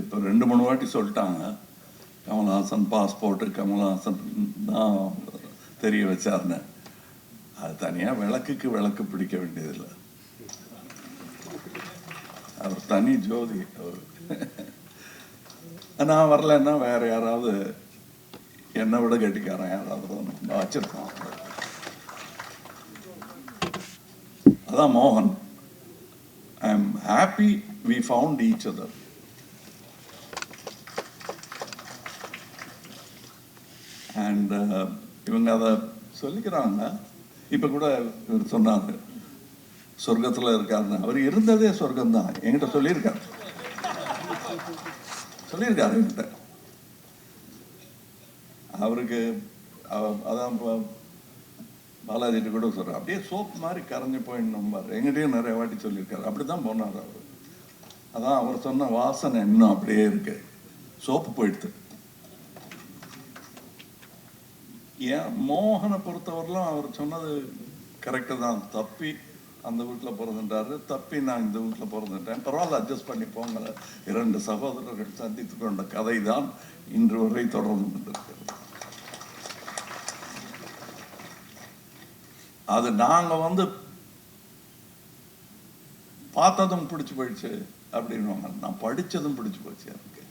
இப்போ ரெண்டு மூணு வாட்டி சொல்லிட்டாங்க. கமல்ஹாசன் பாஸ்போர்ட்டு கமல்ஹாசன் தான் தெரிய வச்சாருன்னு. அது தனியாக விளக்குக்கு விளக்கு பிடிக்க வேண்டியதில்லை. அவர் தனி ஜோதி அவர். நான் வரலன்னா வேற யாராவது என்னை விட கட்டிக்காரன் யாராவது வச்சிருக்கோம் வச்சிருப்பான் அதான் மோகன். I am happy we found each other and uh, இவங்க அதை சொல்லிக்கிறாங்க. இப்போ கூட இவர் சொன்னார். சொர்க்கத்தில் இருக்காருன்னு. அவர் இருந்ததே சொர்க்கம்தான். என்கிட்ட சொல்லியிருக்காரு. சொல்லியிருக்காரு என்கிட்ட. அவருக்கு அதான் பாலாஜிட்டு கூட சொல்கிறார் அப்படியே சோப் மாதிரி கரைஞ்சு போயிடணும் பாரு எங்கிட்டயும் நிறைய வாட்டி சொல்லியிருக்காரு. அப்படி தான் போனார் அவர். அதான் அவர் சொன்ன வாசனை இன்னும் அப்படியே இருக்கு. சோப்பு போயிடுது. ஏன் மோகனை பொறுத்தவரையிலும் அவர் சொன்னது கரெக்டு தான். தப்பி அந்த வீட்டில் பிறந்துட்டாரு. தப்பி நான் இந்த வீட்டில் பிறந்துட்டேன். பரவாயில்ல அட்ஜஸ்ட் பண்ணி போங்கள இரண்டு சகோதரர்கள் சந்தித்து கொண்ட கதை தான் இன்று வரை தொடர்ந்து கொண்டிருக்கிறது. அது நாங்கள் வந்து பார்த்ததும் பிடிச்சி போயிடுச்சு அப்படின்வாங்க நான் படிச்சதும் பிடிச்சி போச்சு எனக்கு.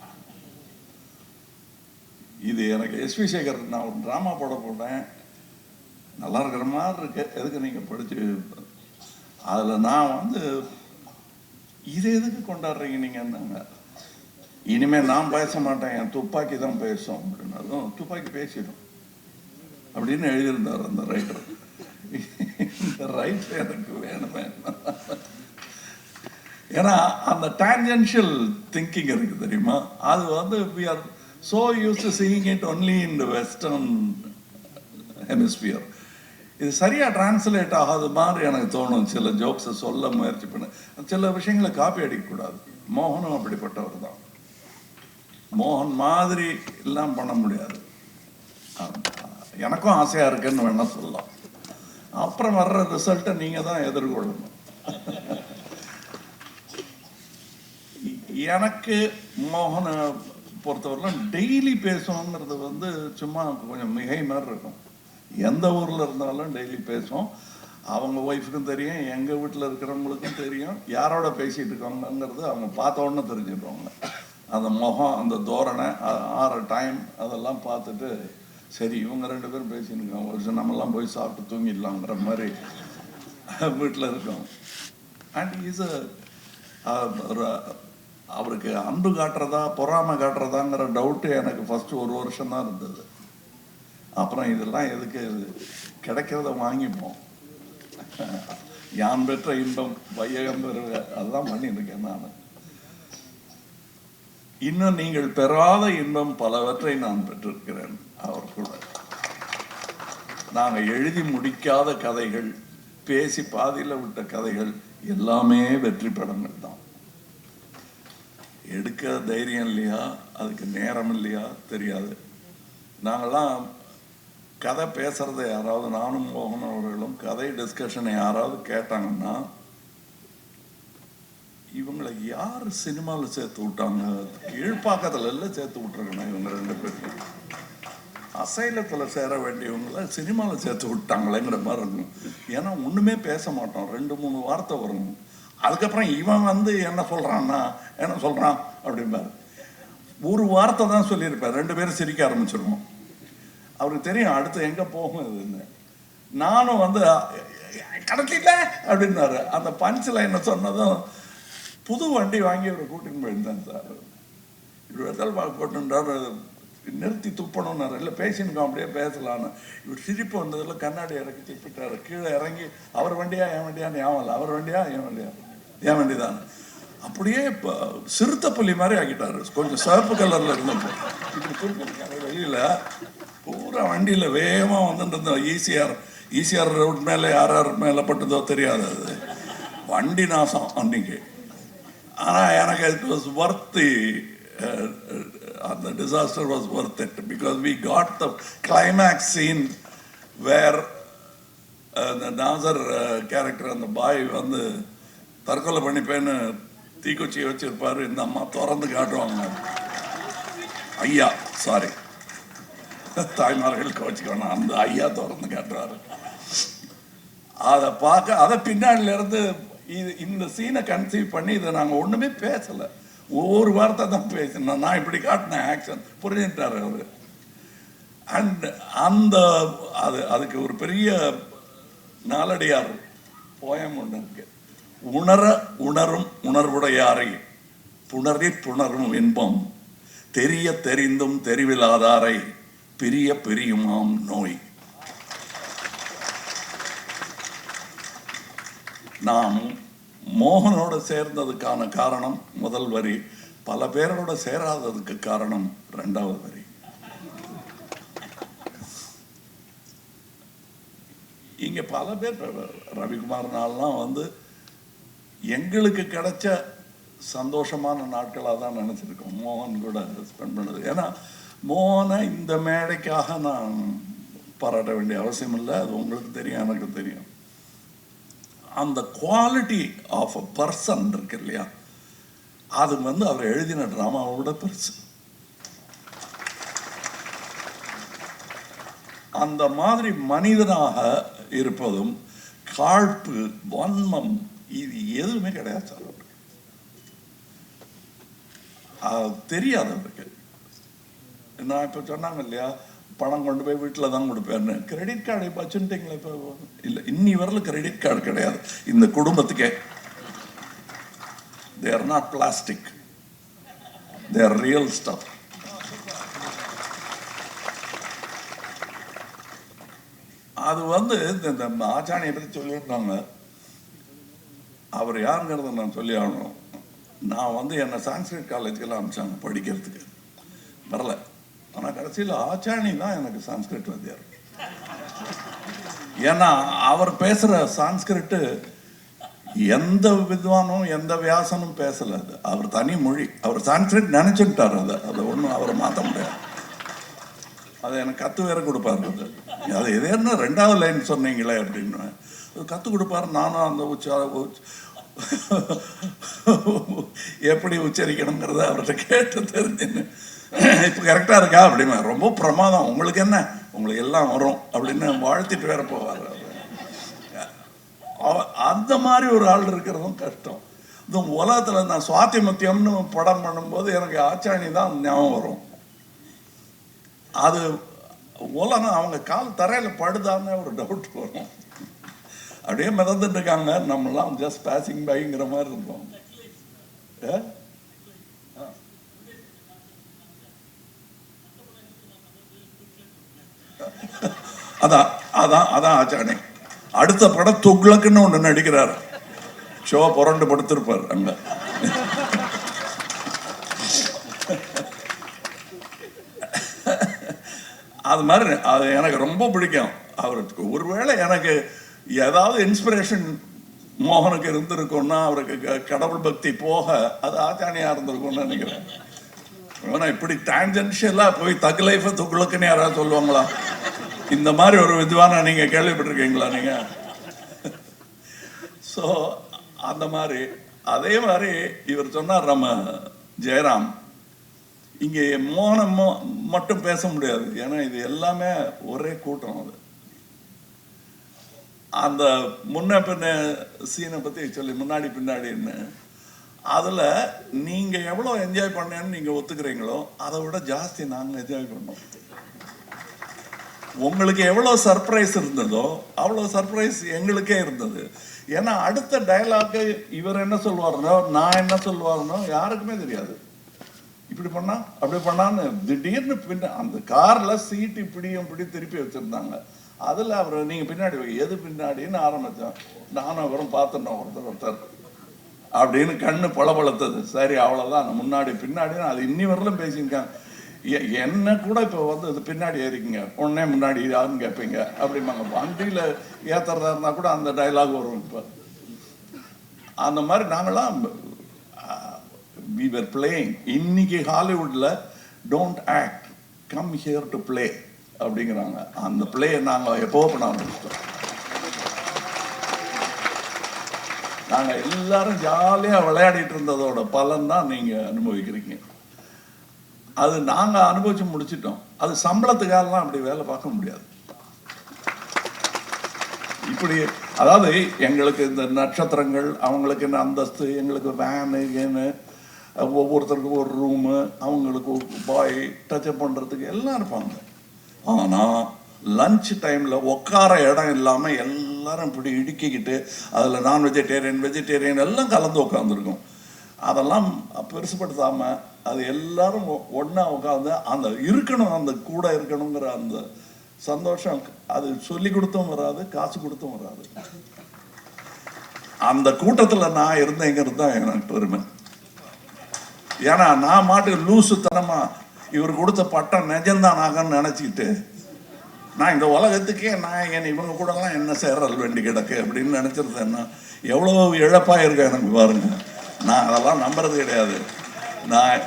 இது எனக்கு எஸ்வி சேகர் நான் ஒரு ட்ராமா போட போட்டேன் நல்லா இருக்கிற மாதிரி இருக்கு. எதுக்கு நீங்கள் படித்து அதில் நான் வந்து இது எதுக்கு கொண்டாடுறீங்க நீங்கள் என்னங்க? இனிமேல் நான் பேச மாட்டேன் என் துப்பாக்கி தான் பேசும் அப்படின்னாலும் துப்பாக்கி பேசிடும். அப்படின்னு எழுதியிருந்தார் அந்த ரைட்டர் இந்த ரைட் எனக்கு வேணுமே. ஏன்னா அந்த டான்ஜென்ஷியல் திங்கிங் இருக்குது தெரியுமா? அது வந்து we are So use to seeing it only in the western hemisphere. இது சரியாக டிரான்ஸ்லேட் ஆகாத மாதிரி எனக்கு தோணும். சில ஜோக்ஸை சொல்ல முயற்சி பண்ண. சில விஷயங்களை காப்பி அடிக்கக்கூடாது. மோகனும் அப்படிப்பட்டவர் தான். மோகன் மாதிரி எல்லாம் பண்ண முடியாது. எனக்கும் ஆசையாக இருக்குன்னு வேணால் சொல்லலாம். அப்புறம் வர்ற ரிசல்ட்டை நீங்கள் தான் எதிர்கொள்ளணும். எனக்கு மோகனை பொறுத்தவரைலாம் டெய்லி பேசுவோங்கிறது வந்து சும்மா கொஞ்சம் மிகை மாதிரி இருக்கும். எந்த ஊரில் இருந்தாலும் டெய்லி பேசும் அவங்க ஒய்ஃபுக்கும் தெரியும் எங்கள் வீட்டில் இருக்கிறவங்களுக்கும் தெரியும். யாரோட பேசிகிட்டு இருக்காங்கங்கிறது அவங்க பார்த்த உடனே தெரிஞ்சிடுவாங்க அந்த முகம் அந்த தோரணை ஆற டைம் அதெல்லாம் பார்த்துட்டு சரி இவங்க ரெண்டு பேரும் பேசிட்டு இருக்காங்க. ஒரு நம்மலாம் போய் சாப்பிட்டு தூங்கிடலாங்கிற மாதிரி வீட்டில் இருக்கோம். அண்ட் இஸ் அவருக்கு அன்பு காட்டுறதா பொறாமை காட்டுறதாங்கிற டவுட்டு எனக்கு ஃபஸ்ட்டு ஒரு வருஷம் தான் இருந்தது. அப்புறம் இதெல்லாம் எதுக்கு? கிடைக்கிறத வாங்கிப்போம். யான் பெற்ற இன்பம் வையகம் பெறுக. அதுதான் பண்ணியிருக்கேன் நான். இன்னும் நீங்கள் பெறாத இன்பம் பலவற்றை நான் பெற்றிருக்கிறேன் அவர் கூட. நாங்கள் எழுதி முடிக்காத கதைகள் பேசி பாதியில் விட்ட கதைகள் எல்லாமே வெற்றி படங்கள் தான். எடுக்க தைரியம் இல்லையா? அதுக்கு நேரம் இல்லையா? தெரியாது. நாங்கள்லாம் கதை பேசுறதை யாராவது நானும் மோகன் அவர்களும் கதை டிஸ்கஷனை யாராவது கேட்டாங்கன்னா இவங்களை யார் சினிமாவில் சேர்த்து விட்டாங்க? கீழ்ப்பாக்கத்தில் எல்லாம் சேர்த்து விட்டுருக்கணும் இவங்க ரெண்டு பேரும்? அசைலத்தில் சேர வேண்டியவங்கள சினிமாவில் சேர்த்து விட்டாங்களேங்கிற மாதிரி இருக்கும். ஏன்னா ஒன்றுமே பேச மாட்டோம். ரெண்டு மூணு வார்த்தை வரும். அதுக்கப்புறம் இவன் வந்து என்ன சொல்கிறான்னா என்ன சொல்கிறான் அப்படிம்பாரு. ஒரு வார்த்தை தான் சொல்லியிருப்பார். ரெண்டு பேரும் சிரிக்க ஆரம்பிச்சிருவோம். அவருக்கு தெரியும் அடுத்து எங்கே போகும் இதுன்னு நானும் வந்து கடத்தில அப்படின்னாரு. அந்த பஞ்ச் லைனை சொன்னதும் புது வண்டி வாங்கி அவரை கூட்டின்னு போயிருந்தேன் சார். இவர் வெத்தல் பாக்கு போட்டுன்றாரு. நிறுத்தி துப்பணும்னாரு. இல்லை பேசினுக்கோம் அப்படியே பேசலான்னு இவர் சிரிப்பு வந்ததில் கண்ணாடி இறக்கி திப்பிட்டாரு. கீழே இறங்கி அவர் வண்டியா என் வண்டியான்னு ஞாபகம் இல்லை. அவர் வண்டியா என் வண்டியா? ஏன் வேண்டிதான் அப்படியே இப்போ சிறுத்தை புள்ளி மாதிரி ஆக்கிட்டாரு. கொஞ்சம் சிவப்பு கலரில் இருந்தப்போ. இப்படி திருப்பிருக்காரு வெளியில் பூரா வண்டியில் வேகமாக வந்துட்டு இருந்தோம் ஈசிஆர் ஈசிஆர் ரோட் மேலே யார் யார் மேலே பட்டதோ தெரியாது அது. வண்டி நாசம் அன்னைக்கு. ஆனால் எனக்கு இட் வாஸ் ஒர்த் அந்த disaster was worth it because we got the climax scene where அந்த நாசர் கேரக்டர் அந்த பாய் வந்து தற்கொலை பண்ணிப்பேன்னு தீக்குச்சியை வச்சிருப்பாரு. இந்த அம்மா திறந்து காட்டுவாங்க. ஐயா சாரி தாய்மார்கள் கோச்சிக்கணும் அந்த ஐயா திறந்து காட்டுவாரு. அதை பார்க்க அதை பின்னாடிலேருந்து இது இந்த சீனை கன்சீவ் பண்ணி இதை நாங்கள் ஒன்றுமே பேசலை. ஒவ்வொரு வார்த்தை தான் பேசினோம். நான் இப்படி காட்டினேன் ஆக்ஷன் புரிஞ்சுட்டார் அவர். அண்ட் அந்த அது அதுக்கு ஒரு பெரிய நாலடியார் போயம் ஒன்று இருக்குது உணர உணரும் உணர்வுடையாரை புணரி புணரும் இன்பம் தெரிய தெரிந்தும் தெரிவிலாதாரை பிரிய பிரியுமாம் நோய். நாம் மோகனோட சேர்ந்ததுக்கான காரணம் முதல் வரி பல பேரோட சேராததுக்கு காரணம் ரெண்டாவது வரி. இங்க பல பேர் ரவிக்குமார்னாலாம் ரவிக்குமார் நாள்லாம் வந்து எங்களுக்கு கிடைச்ச சந்தோஷமான நாட்களாக தான் நினச்சிருக்கோம். மோகன் கூட ஸ்பெண்ட் பண்ணது. ஏன்னா மோகனை இந்த மேடைக்காக நான் பாராட்ட வேண்டிய அவசியம் இல்லை. அது உங்களுக்கு தெரியும் எனக்கு தெரியும். அந்த குவாலிட்டி ஆஃப் அ பர்சன் இருக்கு இல்லையா? அது வந்து அவர் எழுதின ட்ராமாவோட பெருசு. அந்த மாதிரி மனிதனாக இருப்பதும் காழ்ப்பு வன்மம் இது எதுவுமே கிடையாது சார் அவருக்கு. அது தெரியாது அவருக்கு. நான் இப்போ சொன்னாங்க இல்லையா பணம் கொண்டு போய் வீட்டில் தான் கொடுப்பேன்னு. கிரெடிட் கார்டு இப்போ வச்சுட்டீங்களா இப்போ இல்லை இன்னி வரல கிரெடிட் கார்டு கிடையாது. இந்த குடும்பத்துக்கே. They're not plastic they're real stuff அது வந்து இந்த இந்த பற்றி சொல்லியிருந்தாங்க. அவர் யாருங்கிறத நான் சொல்லி ஆகணும். நான் வந்து என்னை சான்ஸ்கிரிட் காலேஜுக்கெல்லாம் அனுப்பிச்சாங்க படிக்கிறதுக்கு. வரல. ஆனால் கடைசியில் ஆச்சாணி தான் எனக்கு சான்ஸ்கிரிட் வாத்தியார். ஏன்னா அவர் பேசுகிற சான்ஸ்கிரிட்டு எந்த வித்வானும் எந்த வியாசனும் பேசல அது. அவர் தனி மொழி. அவர் சான்ஸ்கிரிட் நினச்சிக்கிட்டார் அதை. அதை ஒன்றும் அவரை மாற்ற முடியாது. அதை எனக்கு கத்து வேற கொடுப்பாரு அது. அது எதேன்னா ரெண்டாவது லைன் சொன்னீங்களே அப்படின்னு. அது கொடுப்பாரு. நானும் அந்த உச்சா எப்படி உச்சரிக்கணுங்கிறத அவர்கிட்ட கேட்டு தெரிஞ்சுன்னு. இப்போ கரெக்டாக இருக்கா அப்படிமா? ரொம்ப பிரமாதம். உங்களுக்கு என்ன? உங்களுக்கு எல்லாம் வரும் அப்படின்னு வாழ்த்திட்டு வேற போவார் அந்த மாதிரி ஒரு ஆள் இருக்கிறதும் கஷ்டம். இந்த உலகத்தில் நான் சுவாதி படம் பண்ணும்போது எனக்கு ஆச்சாணி தான் ஞாபகம் வரும். அது உலகம் அவங்க கால் தரையில் படுதான்னு ஒரு டவுட் வரும். அப்படியே மிதந்துட்டு இருக்காங்க நம்மலாம் ஜஸ்ட் பேசிங் பைங்கிற மாதிரி இருந்தோம். ஏ? அதான் அதான் அதான் ஆச்சானே. அடுத்த படம் துக்ளக்குன்னு ஒன்று நடிக்கிறார். ஷோ புரண்டு படுத்திருப்பார் அங்க. அது மாதிரி அது எனக்கு ரொம்ப பிடிக்கும். அவருக்கு ஒருவேளை எனக்கு ஏதாவது இன்ஸ்பிரேஷன் மோகனுக்கு இருந்திருக்கும்னா அவருக்கு க- கடவுள் பக்தி போக அது ஆச்சானியா இருந்திருக்கும்னு நினைக்கிறேன். ஆனால் இப்படி டான்ஜென்ஷியலாக போய் தக் லைஃபை துக்குளுக்குன்னு யாராவது சொல்லுவாங்களா? இந்த மாதிரி ஒரு வித்வானை நீங்க கேள்விப்பட்டிருக்கீங்களா நீங்க? ஸோ அந்த மாதிரி அதே மாதிரி இவர் சொன்னார் நம்ம ஜெயராம் இங்கே மோகனம் மோ- மட்டும் பேச முடியாது. ஏன்னா இது எல்லாமே ஒரே கூட்டம் அது. அந்த முன்ன பின்ன சீனை பற்றி சொல்லி முன்னாடி பின்னாடின்னு அதில் நீங்கள் எவ்வளோ என்ஜாய் பண்ணேன்னு நீங்கள் ஒத்துக்கிறீங்களோ அதை விட ஜாஸ்தி நாங்கள் என்ஜாய் பண்ணோம். உங்களுக்கு எவ்வளோ சர்ப்ரைஸ் இருந்ததோ அவ்வளோ சர்ப்ரைஸ் எங்களுக்கே இருந்தது. ஏன்னா அடுத்த டயலாக்கு இவர் என்ன சொல்லுவாருனோ நான் என்ன சொல்லுவார்னோ யாருக்குமே தெரியாது. இப்படி பண்ணா அப்படி பண்ணான்னு திடீர்னு பின்ன அந்த காரில் சீட்டு இப்படியும் இப்படி திருப்பி வச்சுருந்தாங்க. அதில் அவர் நீங்கள் பின்னாடி வை. எது பின்னாடின்னு ஆரம்பித்தேன் நானும் அவரும் பார்த்துட்டோம் ஒருத்தர் ஒருத்தர். அப்படின்னு கண்ணு பளபளத்தது. சரி அவ்வளோதான் முன்னாடி பின்னாடின்னு அது இன்னி வரலும் பேசியிருக்காங்க. என்ன கூட இப்போ வந்து இது பின்னாடி ஏறிக்குங்க. உடனே முன்னாடி யாருன்னு கேட்பீங்க அப்படிம்பாங்க. வண்டியில் ஏத்துறதா இருந்தால் கூட அந்த டயலாக் வரும் இப்போ. அந்த மாதிரி நாங்களாம் வி were playing. இன்னைக்கு ஹாலிவுட்டில் don't act come here to play அப்படிங்கிறாங்க. அந்த பிள்ளையை நாங்கள் எப்போ பண்ண ஆரம்பிச்சிட்டோம். நாங்கள் எல்லாரும் ஜாலியாக விளையாடிட்டு இருந்ததோட பலன் தான் நீங்கள் அனுபவிக்கிறீங்க. அது நாங்கள் அனுபவிச்சு முடிச்சிட்டோம். அது சம்பளத்துக்காகலாம் அப்படி வேலை பார்க்க முடியாது. இப்படி அதாவது எங்களுக்கு இந்த நட்சத்திரங்கள் அவங்களுக்கு இந்த அந்தஸ்து எங்களுக்கு வேனு கேனு ஒவ்வொருத்தருக்கும் ஒரு ரூமு அவங்களுக்கு பாய் டச்சப் பண்ணுறதுக்கு எல்லாம் இருப்பாங்க. ஆனால் லஞ்ச் டைமில் உட்கார இடம் இல்லாமல் எல்லாரும் இப்படி இடுக்கிக்கிட்டு அதில் நான் வெஜிடேரியன் வெஜிடேரியன் எல்லாம் கலந்து உட்காந்துருக்கும் அதெல்லாம் பெருசுப்படுத்தாமல் அது எல்லாரும் ஒன்றா உட்காந்து அந்த இருக்கணும் அந்த கூட இருக்கணுங்கிற அந்த சந்தோஷம் அது சொல்லி கொடுத்தும் வராது காசு கொடுத்தும் வராது. அந்த கூட்டத்தில் நான் இருந்தேங்கிறது தான் எனக்கு பெருமை. ஏன்னா நான் மாட்டுக்கு லூசுத்தனமாக இவர் கொடுத்த பட்டம் நிஜம்தான் ஆகன்னு நினச்சிக்கிட்டு நான் இந்த உலகத்துக்கே நான் என் இவங்க கூடலாம் என்ன சேரல் வேண்டி கிடக்கு? அப்படின்னு நினச்சிருந்தேன்னா எவ்வளோ இழப்பாக இருக்கு எனக்கு பாருங்க. நான் அதெல்லாம் நம்புறது கிடையாது. நான்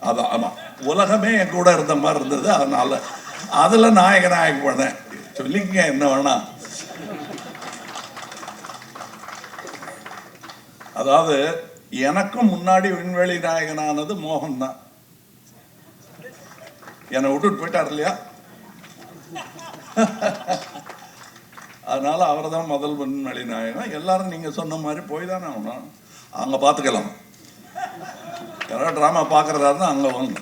அதான் ஆமாம் உலகமே என் கூட இருந்த மாதிரி இருந்தது. அதனால அதில் நாயக நாயக பண்ணேன். சொல்லிங்க என்ன வேணா. அதாவது எனக்கும் முன்னாடி விண்வெளி நாயகனானது மோகன் தான் என்னை விட்டுட்டு போயிட்டார் இல்லையா? அதனால அவர் தான் முதல் விண்வெளி நாயகன். எல்லாரும் நீங்க சொன்ன மாதிரி போய் தானே ஆகணும். அங்க பார்த்துக்கலாம் யாராவது ட்ராமா பார்க்குறதா இருந்தால் அங்கே வாங்க.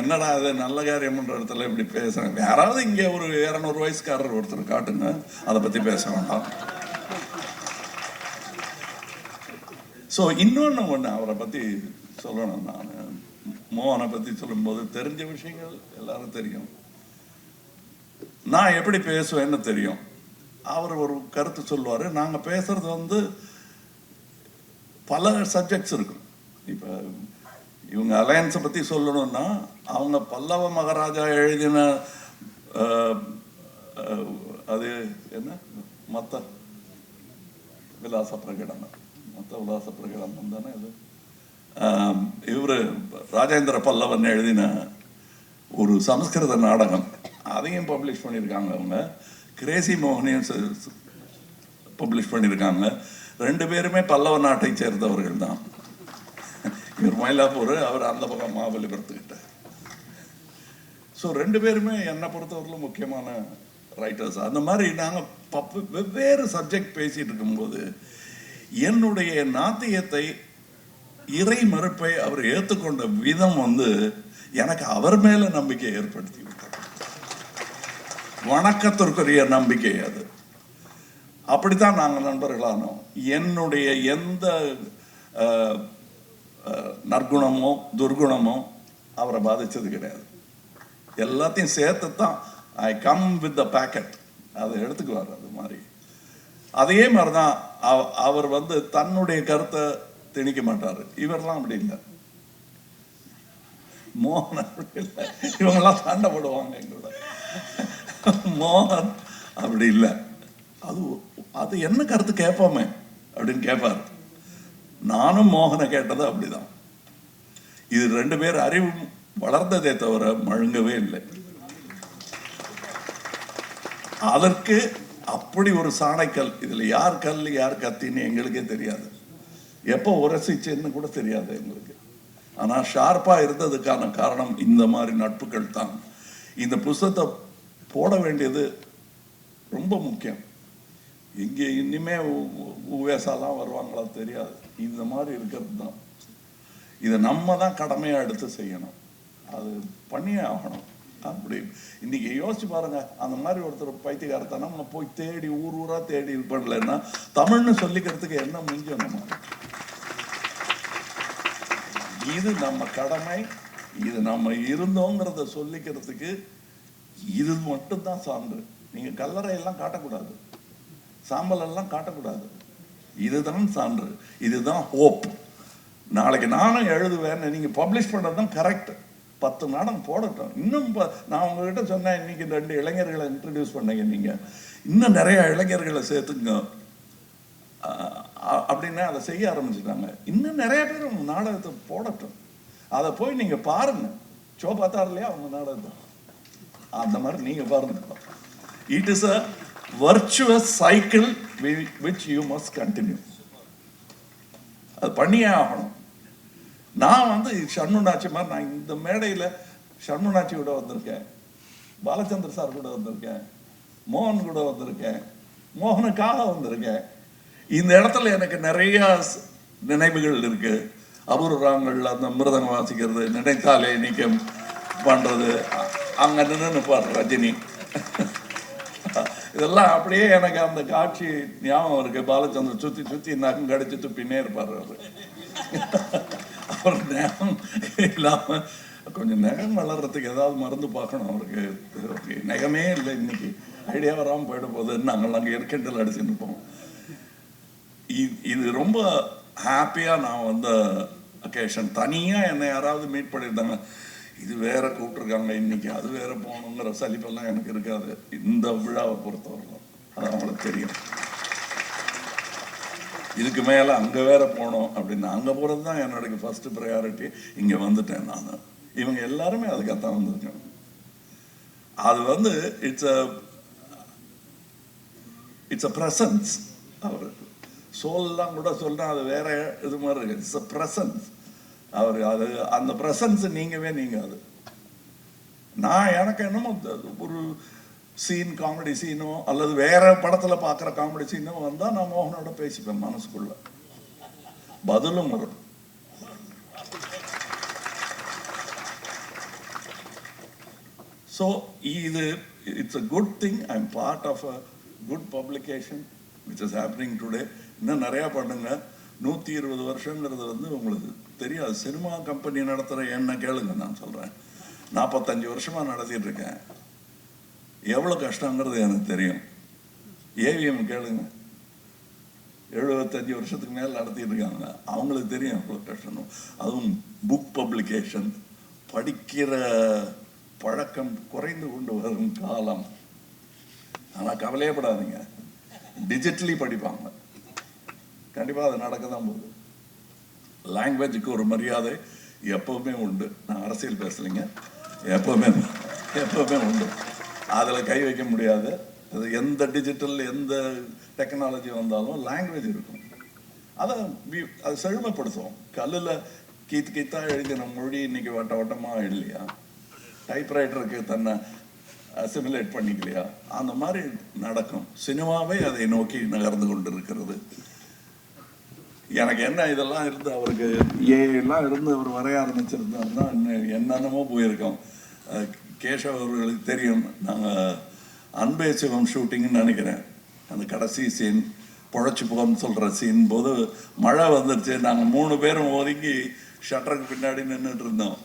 என்னடா அது நல்ல காரியம்ன்ற இடத்துல இப்படி பேசுறேன் யாராவது இங்கே ஒரு இரநூறு வயசுக்காரர் ஒருத்தர் காட்டுங்க. அதை பற்றி பேச வேண்டாம். ஸோ இன்னொன்று ஒன்று அவரை பற்றி சொல்லணும். நான் மோகனை பற்றி சொல்லும்போது தெரிஞ்ச விஷயங்கள் எல்லாரும் தெரியும். நான் எப்படி பேசுவேன்னு தெரியும். அவர் ஒரு கருத்து சொல்லுவார். நாங்கள் பேசுறது வந்து பல சப்ஜெக்ட்ஸ் இருக்கும். இப்போ இவங்க அலையன்ஸை பற்றி சொல்லணும்னா அவங்க பல்லவ மகாராஜா எழுதின அது என்ன? மத்த விலாச பிரகடனம். மத்த விலாச பிரகடனம் தானே அது இவர் ராஜேந்திர பல்லவன் எழுதின ஒரு சமஸ்கிருத நாடகம் அதையும் பப்ளிஷ் பண்ணியிருக்காங்க அவங்க கிரேசி மோகனையும் பப்ளிஷ் பண்ணியிருக்காங்க ரெண்டு பேருமே பல்லவ நாட்டை சேர்ந்தவர்கள் தான். இவர் மயிலாப்பூர் அவர் அந்த பக்கம் மாபலிபுரத்துக்கிட்ட ஸோ ரெண்டு பேருமே என்னை பொறுத்தவரையிலும் முக்கியமான ரைட்டர்ஸ் அந்த மாதிரி நாங்கள் பப்பு வெவ்வேறு சப்ஜெக்ட் பேசிட்டு இருக்கும்போது என்னுடைய நாத்தியத்தை இறை மறுப்பை அவர் ஏற்றுக்கொண்ட விதம் வந்து எனக்கு அவர் மேல நம்பிக்கை ஏற்படுத்தி விட்டார். வணக்கத்திற்குரிய நம்பிக்கை அது. அப்படித்தான் நாங்கள் நண்பர்களானோம் என்னுடைய எந்த நற்குணமோ துர்குணமோ அவரை பாதிச்சது கிடையாது. எல்லாத்தையும் சேர்த்து தான் I come with the packet அதை எடுத்துக்குவார் அது மாதிரி. அதே மாதிரி தான் அவர் வந்து தன்னுடைய கருத்தை திணிக்க மாட்டார். இவரெல்லாம் அப்படி இல்லை. மோகன் அப்படி இல்லை. இவங்கெல்லாம் சண்டை போடுவாங்க எங்களோட. மோகன் அப்படி இல்லை. அது அது என்ன கருத்து கேட்போமே அப்படின்னு கேட்பார். நானும் மோகனை கேட்டது அப்படிதான். இது ரெண்டு பேர் அறிவு வளர்ந்ததே தவிர மழுங்கவே இல்லை. அதற்கு அப்படி ஒரு சாணைக்கல் இதில் யார் கல் யார் கத்தின்னு எங்களுக்கே தெரியாது. எப்போ உரசிச்சுன்னு கூட தெரியாது எங்களுக்கு. ஆனால் ஷார்ப்பாக இருந்ததுக்கான காரணம் இந்த மாதிரி நட்புகள் தான். இந்த புஸ்தத்தை போட வேண்டியது ரொம்ப முக்கியம். இங்கே இனிமே உவேசாலாம் வருவாங்களா தெரியாது. இந்த மாதிரி இருக்கிறது தான். இதை நம்ம தான் கடமையாக எடுத்து செய்யணும். அது பண்ணியே ஆகணும். அப்படின்னு இன்னைக்கு யோசிச்சு பாருங்க அந்த மாதிரி ஒருத்தர் பைத்தியகாரத்தனம் நம்ம போய் தேடி ஊர் ஊரா தேடி இது பண்ணலன்னா தமிழ்னு சொல்லிக்கிறதுக்கு என்ன மிஞ்சம் நம்ம இது நம்ம கடமை இது நம்ம இருந்தோங்கிறத சொல்லிக்கிறதுக்கு இது மட்டும்தான் சான்று. நீங்க கல்லறை எல்லாம் காட்டக்கூடாது. சாம்பல் எல்லாம் காட்டக்கூடாது. இதுதான் சான்று. இதுதான் ஹோப் நாளைக்கு நானும் எழுதுவேன் நீங்க பப்ளிஷ் பண்றது தான் கரெக்ட் பத்து நாடகம் போடட்டும். இன்னும் ப- நான் உங்ககிட்ட சொன்னேன் இன்னைக்கு ரெண்டு இளைஞர்களை இன்ட்ரடியூஸ் பண்ணீங்க நீங்கள் இன்னும் நிறைய இளைஞர்களை சேர்த்துங்க அஹ் அப்படின்னு அதை செய்ய ஆரம்பிச்சிட்டாங்க. இன்னும் நிறைய பேர் நாடகத்தை போடட்டும். அதை போய் நீங்கள் பாருங்க. ஷோ பார்த்தாரு இல்லையா அவங்க நாடகத்தை? அந்த மாதிரி நீங்கள் பாருங்க. It is a virtuous cycle which you must continue அது பண்ணியே ஆகணும். நான் வந்து சண்முனாட்சி மாதிரி நான் இந்த மேடையில் ஷண்முனாச்சி கூட வந்திருக்கேன். பாலச்சந்திர சார் கூட வந்திருக்கேன். மோகன் கூட வந்திருக்கேன். மோகனுக்காக வந்திருக்கேன். இந்த இடத்துல எனக்கு நிறைய நினைவுகள் இருக்கு. அபூர்வங்கள் அந்த மிருதங்கம் வாசிக்கிறது நினைத்தாலே நிற்கும் பண்ணுறது அங்கே நின்று பாடுற ரஜினி. இதெல்லாம் அப்படியே எனக்கு அந்த காட்சி ஞாபகம் இருக்கு. பாலச்சந்திரன் சுற்றி சுற்றி நகம் கடிச்சு துப்பின்னே இருப்பார் அவர். அவர் நேரம் இல்லாமல் கொஞ்சம் நகம் வளர்றதுக்கு ஏதாவது மருந்து பார்க்கணும் அவருக்கு. நகமே இல்லை இன்னைக்கு. ஐடியா வராமல் போயிட போது நாங்கள் அங்கே இருக்கின்றல் அடிச்சுட்டு இருப்போம். இது ரொம்ப ஹாப்பியாக நான் வந்த அக்கேஷன் தனியாக என்னை யாராவது மீட் பண்ணியிருந்தாங்க. இது வேற கூப்பிட்டுருக்காங்க இன்னைக்கு. அது வேற போகணுங்கிற சலிப்பெல்லாம் எனக்கு இருக்காது. இந்த விழாவை பொறுத்தவரைக்கும் அது அவங்களுக்கு தெரியும். இதுக்கு மேலே அங்கே வேற போனோம் அப்படின்னு அங்கே போகிறது தான் என்னோட ஃபர்ஸ்ட் ப்ரையாரிட்டி இங்கே வந்துட்டேன் நான். இவங்க எல்லாருமே அதுக்காகத்தான் வந்திருக்கேன் அது வந்து it's a it's a presence அவர். சோல்லாம் கூட சொல்றேன் அது வேற இது மாதிரி இருக்கு. இட்ஸ் அ ப்ரெசன்ஸ் அவர். அது அந்த ப்ரெசன்ஸ் நீங்கவே நீங்க அது. நான் எனக்கு என்னமோ ஒரு சீன் காமெடி சீனோ அல்லது வேற படத்தில் பார்க்குற காமெடி சீனோ வந்தால் நான் மோகனோட பேசிப்பேன் மனசுக்குள்ள. பதிலும் வரும். ஸோ இது it's a good thing I am part of a good publication which is happening today இன்னும் நிறையா பண்ணுங்க. நூற்றி இருபது வருஷங்கிறது வந்து உங்களுக்கு தெரியாது. சினிமா கம்பெனி நடத்துகிற என்ன கேளுங்க நான் சொல்கிறேன் நாற்பத்தஞ்சு வருஷமாக நடத்திட்டு இருக்கேன். எவ்வளோ கஷ்டங்கிறது எனக்கு தெரியும். ஏவிஎம் கேளுங்க. எழுபத்தஞ்சு வருஷத்துக்கு மேல் நடத்திட்டு இருக்காங்க. அவங்களுக்கு தெரியும் எவ்வளோ கஷ்டம் அதுவும் புக் பப்ளிகேஷன் படிக்கிற பழக்கம் குறைந்து கொண்டு வரும் காலம். ஆனால் கவலையப்படாதீங்க டிஜிட்டலி படிப்பாங்க. கண்டிப்பாக அது நடக்க தான் போகுது லாங்குவேஜுக்கு ஒரு மரியாதை எப்பவுமே உண்டு. நான் அரசியல் பேசலைங்க. எப்பவுமே எப்பவுமே உண்டு. அதில் கை வைக்க முடியாது. அது எந்த டிஜிட்டல் எந்த டெக்னாலஜி வந்தாலும் லாங்குவேஜ் இருக்கும். அதை அதை செழுமைப்படுத்துவோம். கல்லில் கீத்து கீத்தா எழுதின மொழி இன்னைக்கு வட்ட வட்டமாக இல்லையா டைப்ரைட்டருக்கு தன்னை அசிமுலேட் பண்ணிக்கலையா? அந்த மாதிரி நடக்கும். சினிமாவே அதை நோக்கி நகர்ந்து கொண்டு இருக்கிறது எனக்கு என்ன இதெல்லாம் இருந்து அவருக்கு ஏ எல்லாம் இருந்து அவர் வரைய ஆரம்பிச்சிருந்தாருன்னா இன்னும் என்னென்னமோ போயிருக்கோம். கேஷவ் அவர்களுக்கு தெரியும். நாங்கள் அன்பே சிவம் ஷூட்டிங்னு நினைக்கிறேன். அந்த கடைசி சீன் பொழைச்சி போன்னு சொல்கிற சீன் போது மழை வந்துருச்சு. நாங்கள் மூணு பேரும் ஒதுங்கி ஷட்டருக்கு பின்னாடி நின்றுட்டு இருந்தோம்.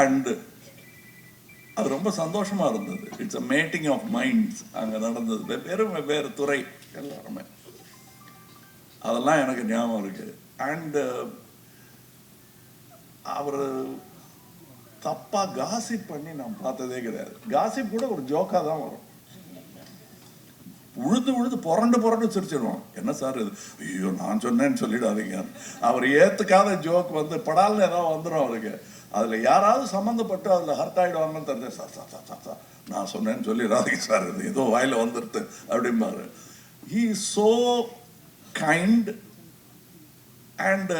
அண்டு அது ரொம்ப சந்தோஷமாக இருந்தது. It's a meeting of minds அங்கே நடந்தது. வெவ்வேறு வெவ்வேறு துறை எல்லாருமே. அதெல்லாம் எனக்கு ஞாபகம் இருக்குது அண்டு அவர் தப்பாக காசிப் பண்ணி நான் பார்த்ததே கிடையாது. காசிப் கூட ஒரு ஜோக்காக தான் வரும். உழுது உழுது புரண்டு புரண்டு சிரிச்சிடுவோம் என்ன சார் இது? ஐயோ நான் சொன்னேன்னு சொல்லிடாதீங்க. அவர் ஏற்றுக்காத ஜோக் வந்து படால்னு ஏதாவது வந்துடும் அவருக்கு. அதில் யாராவது சம்மந்தப்பட்டு அதில் ஹர்ட் ஆகிடுவாங்கன்னு தெரிஞ்ச sir sir sir sir sir நான் சொன்னேன்னு சொல்லிடாதீங்க சார் இது. ஏதோ வாயில் வந்துடுது அப்படிம்பாரு. ஹீ சோ கைண்ட் அண்ட்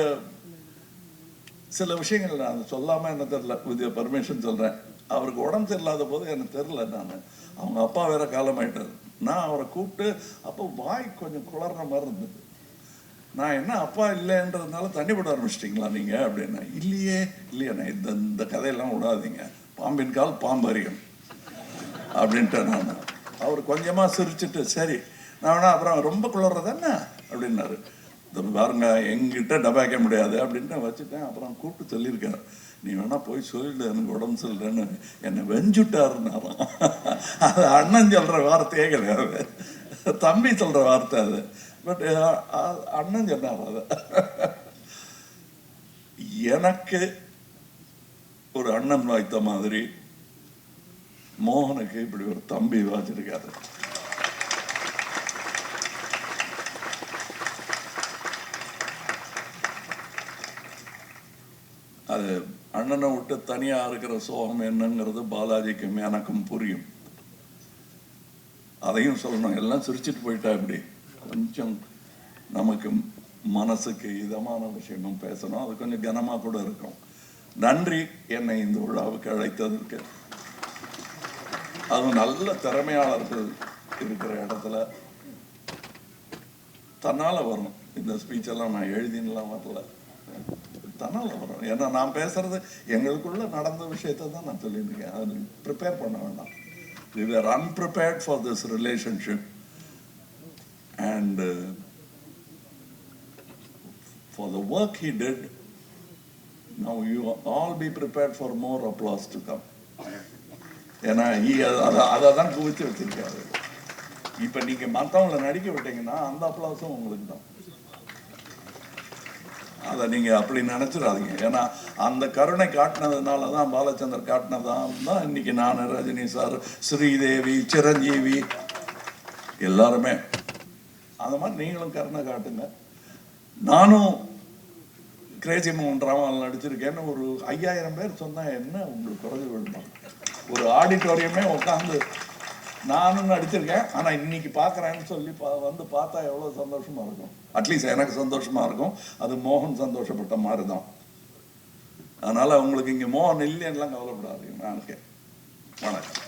சில விஷயங்கள் நான் சொல்லாமல் என்ன தெரில வித் பர்மிஷன் சொல்கிறேன் அவருக்கு உடம்பு சரியில்லாத போது எனக்கு தெரில நான். அவங்க அப்பா வேற காலமாயிட்டார். நான் அவரை கூப்பிட்டு அப்போ வாய் கொஞ்சம் குளர்ற மாதிரி இருந்தது. நான் என்ன அப்பா இல்லைன்றதுனால தண்ணி விட ஆரம்பிச்சிட்டிங்களா நீங்கள் அப்படின்னா இல்லையே இல்லையா இந்த இந்த கதையெல்லாம் விடாதீங்க. பாம்பின் கால் பாம்பரியம் அப்படின்ட்டு நான். அவர் கொஞ்சமாக சிரிச்சிட்டு சரி நான் வேணா அப்புறம் ரொம்ப குளர்றது என்ன? அப்படின்னாரு. இந்த பாருங்க எங்கிட்ட டபாய்க்க முடியாது அப்படின்ட்டு வச்சுட்டேன். அப்புறம் கூப்பிட்டு சொல்லியிருக்காரு. நீ வேணா போய் சொல்லிடு எனக்கு உடம்பு சொல்றேன்னு என்னை வெஞ்சுட்டாருன்னாராம் அது அண்ணன் சொல்ற வார்த்தையே கிடையாது. தம்பி சொல்ற வார்த்தை அது. பட் அண்ணன் சொன்னார் அது. எனக்கு ஒரு அண்ணன் வாய்த்த மாதிரி மோகனுக்கு இப்படி ஒரு தம்பி வாய்ச்சிருக்காரு அது அண்ணனை விட்டு தனியா இருக்கிற சோகம் என்னங்கிறது பாலாஜிக்கும் எனக்கும் புரியும். அதையும் சொல்லணும். எல்லாம் சிரிச்சிட்டு போயிட்டா இப்படி கொஞ்சம் நமக்கு மனசுக்கு இதமான விஷயமும் பேசணும். அது கொஞ்சம் கனமாக கூட இருக்கும். நன்றி. என்னை இந்த விழாவுக்கு அழைத்ததற்கு. அதுவும் நல்ல திறமையாளர்கள் இருக்கிற இடத்துல தன்னால வரும். இந்த ஸ்பீச்செல்லாம் நான் எழுதின்லாம் வரல. தன்னால வரும் ஏன்னா நான் பேசுறது எங்களுக்குள்ள நடந்த விஷயத்தை தான் நான் சொல்லியிருக்கேன். அது ப்ரிப்பேர் பண்ண வேண்டாம். We were unprepared for this relationship. And uh, for the work he did now you all be prepared for more applause to ஏன்னா அதை அதை தான் குவித்து வச்சிருக்காரு. இப்போ நீங்கள் மற்றவங்களை நடிக்க விட்டீங்கன்னா அந்த அப்ளாஸும் உங்களுக்கு தான். அதை நீங்கள் அப்படி நினச்சிடாதீங்க. ஏன்னா அந்த கருணை காட்டினதுனால தான் பாலச்சந்தர் காட்டினதான் தான் இன்னைக்கு நான் ரஜினி சார் ஸ்ரீதேவி சிரஞ்சீவி எல்லாருமே. அந்த மாதிரி நீங்களும் கருணை காட்டுங்க. நானும் கிரேசி மோகன் ட்ராமாவில் நடிச்சிருக்கேன்னு ஒரு ஐயாயிரம் பேர் சொன்னால் என்ன உங்களுக்கு குறைஞ்சு விடுமா ஒரு ஆடிட்டோரியமே உட்காந்து நானும் நடிச்சிருக்கேன். ஆனால் இன்னைக்கு பார்க்குறேன்னு சொல்லி பா- வந்து பார்த்தா எவ்வளோ சந்தோஷமாக இருக்கும். அட்லீஸ்ட் எனக்கு சந்தோஷமாக இருக்கும். அது மோகன் சந்தோஷப்பட்ட மாதிரி தான் அதனால் உங்களுக்கு இங்கே மோகன் இல்லைன்னுலாம் கவலைப்படாதீங்க. நான் இருக்கேன். வணக்கம்.